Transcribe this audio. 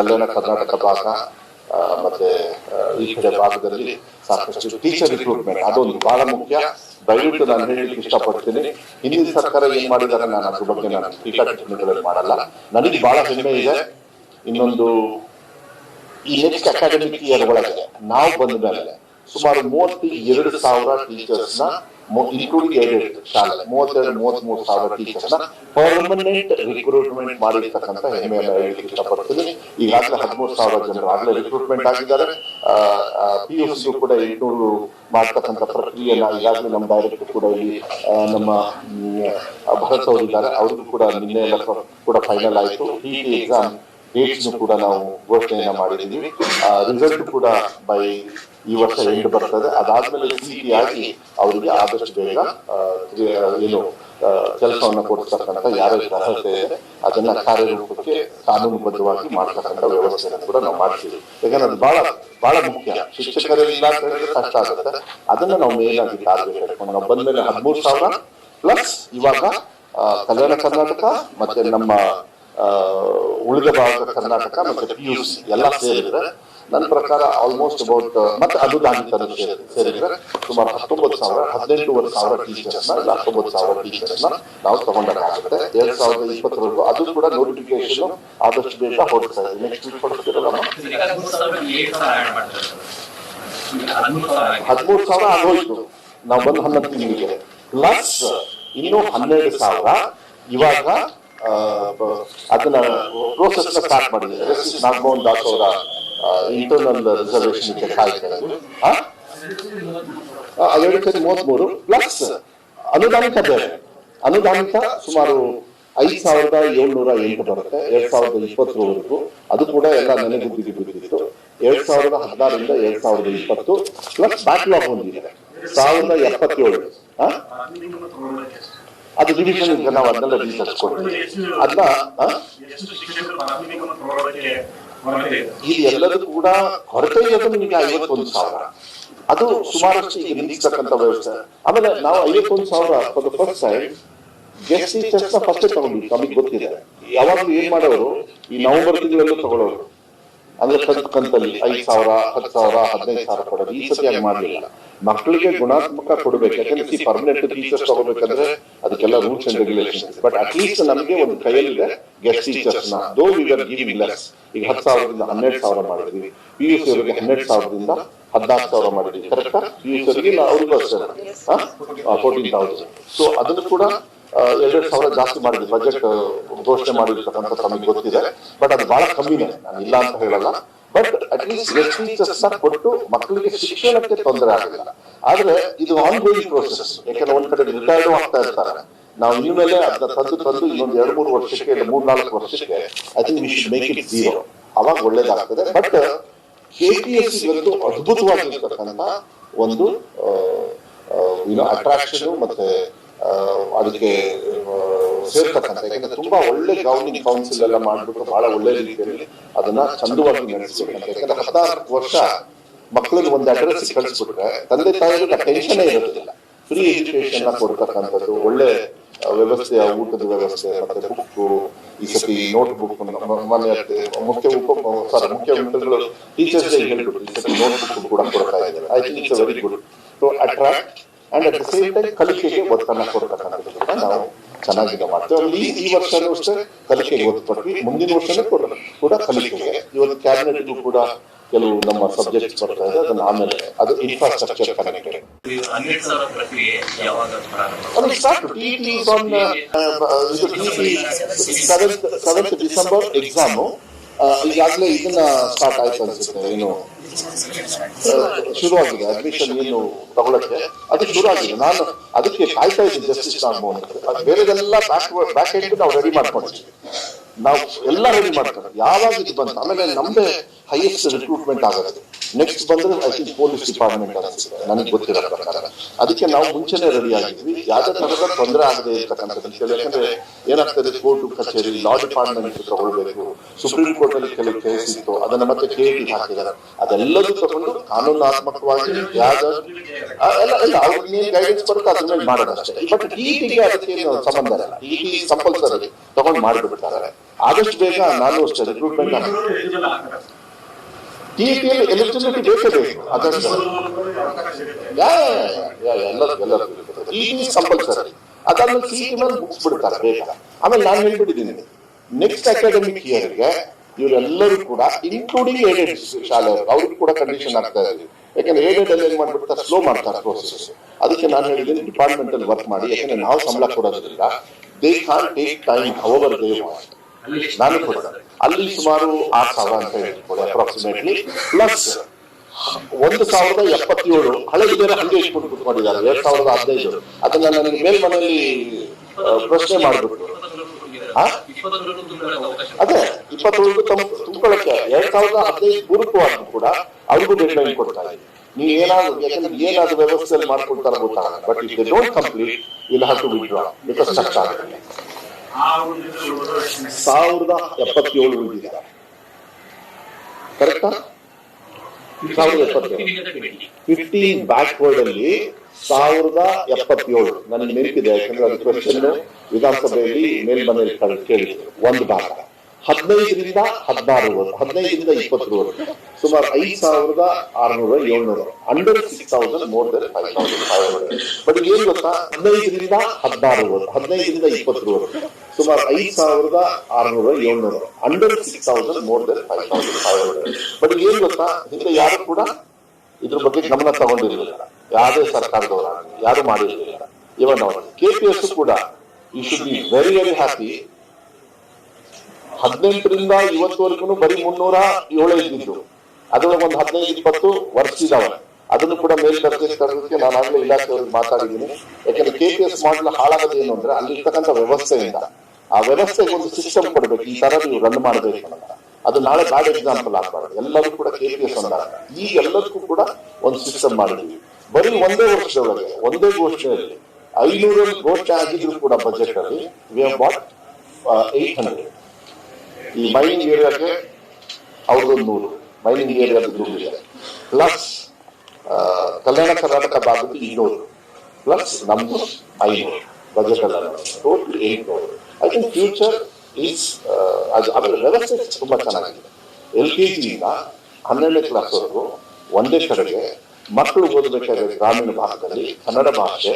ಕಲ್ಯಾಣ ಕರ್ನಾಟಕ ಭಾಗ ಮತ್ತೆ ಈ ಕಡೆ ಭಾಗದಲ್ಲಿ ಸಾಕಷ್ಟು ಟೀಚರ್ ರಿಕ್ರೂಟ್ಮೆಂಟ್ ಅದೊಂದು ಬಹಳ ಮುಖ್ಯ. ದಯವಿಟ್ಟು ನಾನು ಹೇಳಲಿಕ್ಕೆ ಇಷ್ಟಪಡ್ತೀನಿ. ಹಿಂದಿನ ಸರ್ಕಾರ ಏನ್ ಮಾಡಿದ್ದಾರೆ ನಾನು ಅದ್ರ ಬಗ್ಗೆ ನಾನು ಟೀಕಾ ಟಿಪ್ಪಣಿಗಳನ್ನು ಮಾಡಲ್ಲ. ನನಗೆ ಬಹಳ ಹೆಮ್ಮೆ ಇದೆ. ಇನ್ನೊಂದು, ಈ ನೆಕ್ಸ್ಟ್ ಅಕಾಡೆಮಿಕ್ ಇಯರ್ ಒಳಗೆ ನಾವು ಬಂದ ಮೇಲೆ ಸುಮಾರು ಮೂವತ್ತು ಎರಡು ಸಾವಿರ ಟೀಚರ್ಸ್ನ ಇನ್ಕ್ಲೂಡಿಂಗ್ ಏಡೆಡ್ ಶಾಲೆ. ಮೂವತ್ತೆರಡು ಮೂವತ್ತ್ ಮೂರು ಸಾವಿರ ಟೀಚರ್ಸ್ನ ಪರ್ಮನೆಂಟ್ ರಿಕ್ರೂಟ್ಮೆಂಟ್ ಮಾಡಿರ್ತಕ್ಕಂಥ ಹೆಮ್ಮೆಯನ್ನು ಹೇಳಲಿಕ್ಕೆ ಇಷ್ಟಪಡ್ತೀನಿ ಈಗಾಗಲೇ ಹದಿಮೂರು ಸಾವಿರ ಜನರು ಆಗಲೇ ರಿಕ್ರೂಟ್ಮೆಂಟ್ ಆಗಿದ್ದಾರೆ. ಪಿ ಯು ಸಿ ಕೂಡ ಎಂಟುನೂರು ಮಾಡ್ತಕ್ಕಂಥ ಪ್ರಕ್ರಿಯೆಯನ್ನು ಈಗಾಗಲೇ ನಮ್ಮ ಡೈರೆಕ್ಟರ್ ಕೂಡ ಇಲ್ಲಿ ನಮ್ಮ ಭರತ್ ಅವರಿದ್ದಾರೆ ಅವ್ರಿಗೂ ಕೂಡ ನಿನ್ನೆ ಎಲ್ಲ ಕೂಡ ಫೈನಲ್ ಆಯಿತು. ಟಿ ಟಿ ಎಕ್ಸಾಮ್ ಡೇಟ್ಸ್ ಕೂಡ ನಾವು ಘೋಷಣೆಯನ್ನ ಮಾಡಿದ್ದೀವಿ. ರಿಸಲ್ಟ್ ಕೂಡ ಬೈ ಈ ವರ್ಷ ಎಂಡ್ ಬರ್ತದೆ. ಅದಾದ್ಮೇಲೆ ಆಗಿ ಅವರಿಗೆ ಆದಷ್ಟು ಬೇಗ ಏನು ಕೆಲಸವನ್ನು ಕೊಡ್ತಕ್ಕಂಥ ಯಾರ ಅರ್ಹತೆ ಇದೆ ಅದನ್ನ ಕಾರ್ಯರೂಪಕ್ಕೆ ಕಾನೂನುಬದ್ಧವಾಗಿ ಮಾಡ್ತಕ್ಕಂಥ ವ್ಯವಸ್ಥೆಯನ್ನು ಕೂಡ ನಾವು ಮಾಡ್ತೀವಿ. ಯಾಕಂದ್ರೆ ಅದು ಬಹಳ ಬಹಳ ಮುಖ್ಯ. ಶಿಕ್ಷಕರಿಲ್ಲ ಅಂತ ಹೇಳಿದ್ರೆ ಕಷ್ಟ ಆಗುತ್ತೆ. ಅದನ್ನ ನಾವು ಮೇನ್ ಆಗಿ ಟಾರ್ಗೆಟ್ ಇಟ್ಕೊಂಡು ನಾವು ಬಂದ್ಮೇಲೆ ಹದಿಮೂರು ಸಾವಿರ ಪ್ಲಸ್ ಇವಾಗ ಕಲ್ಯಾಣ ಕರ್ನಾಟಕ ಮತ್ತೆ ನಮ್ಮ ಉಳಿದ ಭಾಗದ ಕರ್ನಾಟಕ ಮತ್ತೆ ಪಿ ಯು ಸಿ ಎಲ್ಲ ಸೇರಿದ್ರೆ ನನ್ನ ಪ್ರಕಾರ ಆಲ್ಮೋಸ್ಟ್ ಅಬೌಟ್ ಮತ್ತೆ ಅನುದಾನಿತ ಸೇರಿದ್ರೆ ಸುಮಾರು ಹತ್ತೊಂಬತ್ತು ಸಾವಿರ, ಹದಿನೆಂಟೂವರೆ ಸಾವಿರ ಟೀಚರ್ಸ್ನ, ಇಲ್ಲ ಹತ್ತೊಂಬತ್ತು ಸಾವಿರ ಟೀಚರ್ಸ್ನ ನಾವು ತಗೊಂಡಾಗುತ್ತೆ ಎರಡ್ ಸಾವಿರದ ಇಪ್ಪತ್ತರವರೆಗೂ ಅದು ಕೂಡ ನೋಟಿಫಿಕೇಶನ್ ಆದಷ್ಟು ಬೇಗ ಹೊರಡ್ತಾ ಇದೆ. ನೆಕ್ಸ್ಟ್ ವೀಕ್ ಹೊರಡ್ತಿರಲ್ಲ ಹದಿಮೂರು ಸಾವಿರ ಆಗೋಯ್ತು. ನಾವು ಬಂದು ಹನ್ನೊಂದು ತಿಂಗಳಿಗೆ. ಪ್ಲಸ್ ಇನ್ನು ಹನ್ನೆರಡು ಸಾವಿರ ಇವಾಗ ಅದನ್ನ ಪ್ರೋಸೆಸ್ ಸ್ಟಾರ್ಟ್ ಮಾಡಿದ್ದಾರೆ. ನಾಗಮೋಹನ್ ದಾಸ್ ಅವರ ಇಂಟರ್ನಲ್ ರಿಸರ್ವೇಶನ್ ಚೆಕ್ ಆಗ್ತಾ ಇರೋದು. ಆ? ಆ, ಎರಡು ಸರಿ ಪ್ಲಸ್ ಅನುದಾನಿತ ಬೇರೆ ಅನುದಾನಿತ ಸುಮಾರು ಐದು ಸಾವಿರದ ಏಳ್ನೂರ ಎಂಟು ಬರುತ್ತೆ. ಎರಡ್ ಸಾವಿರದ ಇಪ್ಪತ್ತರವರೆಗೂ ಅದು ಕೂಡ ಎಲ್ಲ ನೆನೆಗುದ್ದಿಗೆ ಬಿದ್ದಿತ್ತು. ಎರಡ್ ಸಾವಿರದ ಹದಿನಾರರಿಂದ ಎರಡ್ ಸಾವಿರದ ಇಪ್ಪತ್ತು ಪ್ಲಸ್ ಬ್ಯಾಕ್ಲಾಗ್ ಹೊಂದಿದೆ. ಸಾವಿರದ ಎಪ್ಪತ್ತೇಳು? ಅದು ಡಿವಿಷನ್ ನಾವು ಅದನ್ನೆಲ್ಲ ಅದನ್ನ ಆ? ಎಲ್ಲರೂ ಕೂಡ ಕೊರತೆ ಇರೋದು ನಿಮಗೆ ಐವತ್ತೊಂದು ಸಾವಿರ. ಅದು ಸುಮಾರಷ್ಟು ಈಗ ನಿಲ್ಲಿಸ್ತಕ್ಕಂಥ ವ್ಯವಸ್ಥೆ. ಆಮೇಲೆ ನಾವು ಐವತ್ತೊಂದು ಸಾವಿರ ಫಾರ್ ದ ಫಸ್ಟ್ ಟೈಮ್ ಚೆಸ್ನ ಫಸ್ಟ್ ತಗೊಂಡ್ವಿ ನಮಗೆ ಗೊತ್ತಿದೆ. ಯಾವಾಗಲೂ ಏನ್ ಮಾಡೋರು, ಈ ನವೆಂಬರ್ ತಿಂಗಳಲ್ಲೂ ತಗೊಳ್ಳೋರು ಅಂದ್ರೆ ಕಂತ್ ಕಂತಲ್ಲಿ ಐದ್ ಸಾವಿರ ಹತ್ತು ಸಾವಿರ ಹದಿನೈದು ಸಾವಿರ ಕೊಡೋದು ಈ ಸತಿ ಹಾಗೆ ಮಾಡಲಿಲ್ಲ. ಮಕ್ಕಳಿಗೆ ಗುಣಾತ್ಮಕ ಕೊಡಬೇಕು ಯಾಕಂದ್ರೆ ಈ ಪರ್ಮನೆಂಟ್ ಟೀಚರ್ಸ್ ತಗೋಬೇಕಂದ್ರೆ ಅದಕ್ಕೆಲ್ಲ rules and regulation but at least ನಮಗೆ ಒಂದು ಕೈಯಲ್ಲಿದೆ ಗೆಸ್ಟ್ ಟೀಚರ್ಸ್ನ. ದೋ ವಿ ಆರ್ ಗಿವಿಂಗ್ ಲೆಸ್ ಈಗ ಹತ್ತು ಸಾವಿರದಿಂದ ಹನ್ನೆರಡು ಸಾವಿರ ಮಾಡಿದ್ವಿ. ಪಿ ಯು ಸಿ ಅವರಿಗೆ ಹನ್ನೆರಡು ಸಾವಿರದಿಂದ ಹದಿನಾಲ್ಕು ಸಾವಿರ ಮಾಡಿದ್ವಿ. ಕರೆಕ್ಟಾ ಪಿ ಯು ಸಿ ಅವರಿಗೆ ಅವ್ರಿಗೂ ಅಷ್ಟೇ. ಫೋರ್ಟೀನ್ ತೌಸಂಡ್ ಸೊ ಅದನ್ನು ಕೂಡ ಎರಡೆರಡು ಸಾವಿರ ಜಾಸ್ತಿ ಮಾಡಿದ್ವಿ. ಬಜೆಟ್ ಘೋಷಣೆ ಮಾಡಿರ್ತಕ್ಕಂಥ ನಮಗೆ ಗೊತ್ತಿದೆ. ಬಟ್ ಅದು ಬಹಳ ಕಮ್ಮಿನೇ ನಾನು ಇಲ್ಲ ಅಂತ ಹೇಳಲ್ಲ. ಬಟ್ ಅಟ್ಲೀಸ್ಟ್ ಲೀಸ್ಟ್ ಟೀಚರ್ಸ್ ಕೊಟ್ಟು ಮಕ್ಕಳಿಗೆ ಶಿಕ್ಷಣಕ್ಕೆ ತೊಂದರೆ ಆಗಿಲ್ಲ ಆದ್ರೆ ಇದು ಆನ್ ಗೋಯಿಂಗ್ ಪ್ರೋಸೆಸ್ ಯಾಕಂದ್ರೆ ಒಂದ್ ಕಡೆ ರಿಟೈರ್ಡ್ ಆಗ್ತಾ ಇರ್ತಾರೆ. ನಾವು ಇನ್ಮೇಲೆ ಅದನ್ನ ತಂದು ತಂದು ಇನ್ನೊಂದು ಎರಡು ಮೂರು ವರ್ಷಕ್ಕೆ, ಇಲ್ಲ ಮೂರ್ ನಾಲ್ಕು ವರ್ಷಕ್ಕೆ I think we should make it zero ಅವಾಗ ಒಳ್ಳೇದಾಗ್ತದೆ. ಬಟ್ ಕೆ ಪಿ ಎಸ್ ಇವತ್ತು ಅದ್ಭುತವಾಗಿರ್ತಕ್ಕಂಥ ಒಂದು ಅಟ್ರಾಕ್ಷನ್ ಮತ್ತೆ ಅದಕ್ಕೆ ಆ, ಸೇರ್ತಕ್ಕಂಥ ಯಾಕಂದ್ರೆ ತುಂಬಾ ಒಳ್ಳೆ ಗವರ್ನಿಂಗ್ ಕೌನ್ಸಿಲ್ ಎಲ್ಲ ಮಾಡ್ಬಿಟ್ಟು ಬಹಳ ಒಳ್ಳೆ ರೀತಿಯಲ್ಲಿ ಅದನ್ನ ಚಂದವಾಗಿ ನಡೆಸಬೇಕಂತ ಯಾಕಂದ್ರೆ ಹದಿನಾಲ್ಕು ವರ್ಷ ಮಕ್ಕಳಿಗೆ ಒಂದು ಅಡ್ರೆಸ್ ಕಳಿಸ್ಬಿಟ್ರೆ ತಂದೆ ತಾಯಿಗಳಿಗೆ ಟೆನ್ಷನ್ ಇರೋದಿಲ್ಲ ಫ್ರೀ ಎಜುಕೇಶನ್ ಕೊಡ್ತಕ್ಕಂಥದ್ದು ಒಳ್ಳೆ ಆ, ವ್ಯವಸ್ಥೆಯ ಊಟದ ವ್ಯವಸ್ಥೆ ಮತ್ತೆ ಬುಕ್ ಈ ಸತಿ ನೋಟ್ ಬುಕ್ ಮೊನ್ನೆ ಮುಖ್ಯ ಉಪ ಸಾರಿ ಮುಖ್ಯ ಮಿತ್ರಗಳು ಟೀಚರ್ಸ್ ಡೇ ಹೇಳ್ಬಿಟ್ಟು ಈ ಸತಿ ನೋಟ್ ಬುಕ್ ಕೂಡ ಕೊಡ್ತಾ ಇದ್ದಾರೆ I think it's very good to attract and at the same time ಕಲಿಕೆಗೆ ಒತ್ತನ್ನ ಕೊಡ್ತಕ್ಕಂಥದ್ದು. ನಾವು ಚೆನ್ನಾಗಿದೆ ಮಾಡ್ತೇವೆ. ಅಲ್ಲಿ ಈ ವರ್ಷನೂ ಅಷ್ಟೇ ಕಲಿಕೆಗೆ ಒತ್ತು ಕೊಟ್ವಿ ಮುಂದಿನ ವರ್ಷನೂ ಕೂಡ ಕೂಡ ಕಲಿಕೆಗೆ. ಇವತ್ತು ಕ್ಯಾಬಿನೆಟ್ಗೂ ಕೂಡ ಕೆಲವು ನಮ್ಮ ಸಬ್ಜೆಕ್ಟ್ ಬರ್ತಾ ಇದೆ. ಅದನ್ನ ಆಮೇಲೆ ಅದು ಇನ್ಫ್ರಾಸ್ಟ್ರಕ್ಚರ್ ಕನೆಕ್ಟೆಡ್ ಅದು start T T on seventh December exam ಈಗಾಗಲೇ ಇದನ್ನ ಸ್ಟಾರ್ಟ್ ಆಯ್ತು ಅನ್ಸುತ್ತೆ, ಏನು ಶುರುವಾಗಿದೆ ಅಡ್ಮಿಷನ್ ಏನು ತಗೊಳಕ್ಕೆ. ಅದು ಶುರು ಆಗಿದೆ ನಾನು ಅದಕ್ಕೆ ಕಾಯ್ತಾ ಇದ್ದೀನಿ ಜಸ್ಟಿಸ್ ನಾಗಮೋಹನ್ ಅದು ಬೇರೆದೆಲ್ಲ ಬ್ಯಾಕ್ ಬ್ಯಾಕ್ ಎಂಡ್ ನಾವು ರೆಡಿ ಮಾಡ್ಕೊಂಡಿದ್ವಿ ನಾವು ಎಲ್ಲ ರೆಡಿ ಮಾಡ್ತಾರೆ ಯಾವಾಗ ಇದು ಬಂತು? ಆಮೇಲೆ ನಮ್ದೇ ಹೈಯೆಸ್ಟ್ ರಿಕ್ರೂಟ್ಮೆಂಟ್ ಆಗೋದು. ನೆಕ್ಸ್ಟ್ ಬಂದ್ರೆ ಐ ಥಿಂಕ್ ಪೊಲೀಸ್ ಡಿಪಾರ್ಟ್ಮೆಂಟ್ ಅನ್ಸುತ್ತೆ ನನಗೆ ಗೊತ್ತಿರೋ ಪ್ರಕಾರ. ಅದಕ್ಕೆ ನಾವು ಮುಂಚೆನೆ ರೆಡಿ ಆಗಿದ್ವಿ. ಯಾವ್ದೇ ತರದ ತೊಂದರೆ ಆಗದೆ ಇರ್ತಕ್ಕಂಥದ್ದು ಯಾಕಂದ್ರೆ ಏನಾಗ್ತದೆ ಕೋರ್ಟ್ ಕಚೇರಿ ಲಾ ಡಿಪಾರ್ಟ್ಮೆಂಟ್ ತಗೊಳ್ಬೇಕು ಸುಪ್ರೀಂ ಕೋರ್ಟ್ ಅಲ್ಲಿ ಕೆಲವು ಕೇಸ್ ಇತ್ತು. ಅದನ್ನ ಮತ್ತೆ ಕೇಟಿ ಹಾಕಿದ್ದಾರೆ. ಅದೆಲ್ಲದೂ ತಗೊಂಡು ಕಾನೂನಾತ್ಮಕವಾಗಿ ಯಾವ್ದು ಗೈಡೆನ್ಸ್ ಬರುತ್ತೆ ಅದ್ರ ಮೇಲೆ ಮಾಡೋದು ಅಷ್ಟೇ. ಬಟ್ ಟಿ ಟಿಗೆ ಅದಕ್ಕೆ ಸಂಬಂಧ ಇಲ್ಲ. ಟಿ ಟಿ ಕಂಪಲ್ಸರಿ ತಗೊಂಡು ಮಾಡಿಬಿಡ್ತಾರೆ. ಆದಷ್ಟು ಬೇಗ ನಾನು ಅಷ್ಟೇ ರಿಕ್ರೂಟ್ಮೆಂಟ್ ಟಿ ಎಲಿಜಿಬಿಲಿಟಿ ಬೇಕೇ ಬೇಕು? ಅದಷ್ಟು ಅವಕಾಶ ಸಿಗುತ್ತೆ ಯಾ ಯಾ ಎಲ್ಲರೂ ಎಲ್ಲರೂ ಟಿ ಕಂಪಲ್ಸರಿ ಅದಾದ್ಮೇಲೆ ಸಿ ಮೇಲೆ ಬುಕ್ಸ್ ಬಿಡ್ತಾರೆ ಬೇಗ. ಆಮೇಲೆ ನಾನು ಹೇಳ್ಬಿಟ್ಟಿದ್ದೀನಿ. ನೆಕ್ಸ್ಟ್ ಅಕಾಡೆಮಿಕ್ ಇಯರ್ಗೆ ಇವರೆಲ್ಲರೂ ಕೂಡ ಇನ್ಕ್ಲೂಡಿಂಗ್ ಏಡೆಡ್ ಶಾಲೆ ಅವ್ರಿಗೂ ಕೂಡ ಕಂಡೀಷನ್ ಆಗ್ತಾ ಇದೆ. ಯಾಕಂದ್ರೆ ಏಡೆಡ್ ಅಲ್ಲಿ ಏನ್ ಮಾಡ್ಬಿಡ್ತಾರೆ? ಸ್ಲೋ ಮಾಡ್ತಾರೆ ಪ್ರೋಸೆಸ್ ಅದಕ್ಕೆ ನಾನು ಹೇಳಿದ್ದೀನಿ ಡಿಪಾರ್ಟ್ಮೆಂಟ್ ಅಲ್ಲಿ ವರ್ಕ್ ಮಾಡಿ. ಯಾಕಂದ್ರೆ ನಾವು ಸಂಬಳ ಕೊಡೋದ್ರಿಂದ they can take time our day ಅಲ್ಲಿ ನಾನು ಕೂಡ ಅಲ್ಲಿ ಸುಮಾರು ಆರು ಸಾವಿರ ಅಂತ ಹೇಳ್ಕೊಳ್ಳಿ ಅಪ್ರಾಕ್ಸಿಮೇಟ್ಲಿ ಪ್ಲಸ್ ಒಂದು ಸಾವಿರದ ಎಪ್ಪತ್ತೇಳು ಹಳೆ ಬೇರೆ ಹಂಗೆ ಇಟ್ಕೊಂಡು ಕುತ್ಕೊಂಡಿದ್ದಾರೆ ಎರಡ್ ಸಾವಿರದ ಹದಿನೈದು. ಅದನ್ನ ನನಗೆ ಮೇಲ್ಮನೆಯಲ್ಲಿ ಪ್ರಶ್ನೆ ಮಾಡ್ಬಿಟ್ಟು ಅದೇ ಇಪ್ಪತ್ತೊಂದು ತುಂಬಿಕೊಳ್ಳಕ್ಕೆ ಎರಡ್ ಸಾವಿರದ ಹದಿನೈದು ಪೂರ್ವಕವಾಗಿ ಕೂಡ ಅವ್ರಿಗೂ ಡೆಡ್ ಲೈನ್ ಕೊಡ್ತಾರೆ ನೀವು ಏನಾದ್ರು ಯಾಕಂದ್ರೆ ಏನಾದ್ರು ವ್ಯವಸ್ಥೆಯಲ್ಲಿ ಮಾಡ್ಕೊಳ್ತಾರ ಗೊತ್ತಾಗಲ್ಲ. But if they don't complete will have to withdraw because ಕಷ್ಟ ಆಗುತ್ತೆ ಆ ಒಂದು ಉಳಿದ ಸಾವಿರದ ಎಪ್ಪತ್ತೇಳು ಉಳಿದಿದೆ. ಕರೆಕ್ಟಾ ಸಾವಿರದ ಎಪ್ಪತ್ತೇಳು. ಫಿಫ್ಟೀನ್ ಬ್ಯಾಕ್ವರ್ಡ್ ಅಲ್ಲಿ ಸಾವಿರದ ಎಪ್ಪತ್ತೇಳು. ನನಗೆ ನೆನಪಿದೆ, ಯಾಕಂದ್ರೆ ಅದು ಕ್ವಶನ್ ವಿಧಾನಸಭೆಯಲ್ಲಿ ಮೇಲ್ಮನೆಯಲ್ಲಿ ಕಳ್- ಕೇಳಿದ್ರು. ಒಂದು ಭಾಗ. ಹದಿನೈದರಿಂದ ಹದಿನಾರು ಹದಿನೈದರಿಂದ ಇಪ್ಪತ್ತರವರೆಗೆ ಸುಮಾರು ಐದು ಸಾವಿರದ ಆರುನೂರ ಏಳ್ನೂರು. Under six thousand more than five thousand five hundred but ಏನ್ ಗೊತ್ತಾ? ಹದಿನೈದರಿಂದ ಹದಿನಾರು ಹದಿನೈದರಿಂದ ಇಪ್ಪತ್ತರವರೆಗೆ ಸುಮಾರು ಐದ್ ಸಾವಿರದ ಆರುನೂರ ಏಳ್ನೂರು. Under six thousand more than five thousand five hundred but ಏನ್ ಗೊತ್ತಾ? ಹಿಂದೆ ಯಾರು ಕೂಡ ಇದ್ರ ಬಗ್ಗೆ ಗಮನ ತಗೊಂಡಿರಲಿಲ್ಲ. ಯಾವುದೇ ಸರ್ಕಾರದವರ ಯಾರು ಮಾಡಿರಲಿಲ್ಲ. ಇವನ್ ಅವರು. ಕೆ ಪಿ ಎಸ್ ಕೂಡ you should be very very happy ಹದಿನೆಂಟರಿಂದ ಇವತ್ತುವರೆಗೂ ಬರೀ ಮುನ್ನೂರ ಏಳು ಇದ್ದಿದ್ದು. ಅದ್ರೊಳಗೆ ಒಂದು ಹದಿನೈದು, ಇಪ್ಪತ್ತು ವರ್ಷಿದಾವೆ ಅದನ್ನು ಕೂಡ ಮೇಲ್ದರ್ಜೆಗೆ ತರೋದಕ್ಕೆ ನಾನು ಆಗಲೇ ಇಲಾಖೆಯವ್ರಿಗೆ ಮಾತಾಡಿದ್ದೀನಿ. ಯಾಕಂದ್ರೆ ಕೆ ಪಿ ಎಸ್ ಮಾಡಲ್ ಹಾಳಾಗದೇನು ಅಂದ್ರೆ ಅಲ್ಲಿ ಇರ್ತಕ್ಕಂಥ ವ್ಯವಸ್ಥೆಯಿಂದ. ಆ ವ್ಯವಸ್ಥೆಗೆ ಒಂದು ಸಿಸ್ಟಮ್ ಕೊಡಬೇಕು, ಈ ತರ ನೀವು ರನ್ ಮಾಡಬೇಕು ಅಂತ. ಅದು ನಾಳೆ ಬ್ಯಾಡ್ ಎಕ್ಸಾಂಪಲ್ ಆಗ್ಬಾರ್ದು. ಎಲ್ಲರೂ ಕೂಡ ಕೆ ಪಿ ಎಸ್ ಅಂದಾಗ ಈ ಎಲ್ಲದಕ್ಕೂ ಕೂಡ ಒಂದು ಸಿಸ್ಟಮ್ ಮಾಡಿದ್ವಿ ಬರೀ ಒಂದೇ ವರ್ಷದೊಳಗೆ, ಒಂದೇ ಘೋಷಣೆಯಲ್ಲಿ ಐನೂರು ಘೋಷಣೆ ಆಗಿದ್ರು ಕೂಡ ಬಜೆಟ್ ಅಲ್ಲಿ ವಿ ಏಟ್ ಹಂಡ್ರೆಡ್ ಈ ಮೈನಿಂಗ್ ಏರಿಯಾಗೆ ಅವ್ರದ್ದು ನೂರು. ಮೈನಿಂಗ್ ಏರಿಯಾದ ನೂರು. ಇದೆ ಪ್ಲಸ್ ಕಲ್ಯಾಣ ಕರ್ನಾಟಕ ಭಾಗದ ಇನ್ನೂರು. ಪ್ಲಸ್ ನಮ್ದು ಐನೂರು. ಬಜೆಟ್ ಅಲ್ಲ ಟೋಟಲ್ ಏಟ್ನೂರು ಐ ಥಿಂಕ್ ಫ್ಯೂಚರ್ ಈಸ್ ಅದು ಅದರ ವ್ಯವಸ್ಥೆ ತುಂಬಾ ಚೆನ್ನಾಗಿದೆ. ಎಲ್ ಕೆ ಜಿಯಿಂದ ಹನ್ನೆರಡನೇ ಕ್ಲಾಸ್ವರೆಗೂ ಒಂದೇ ಕಡೆಗೆ ಮಕ್ಕಳು ಓದಬೇಕಾದ್ರೆ ಗ್ರಾಮೀಣ ಭಾಗದಲ್ಲಿ ಕನ್ನಡ ಭಾಷೆ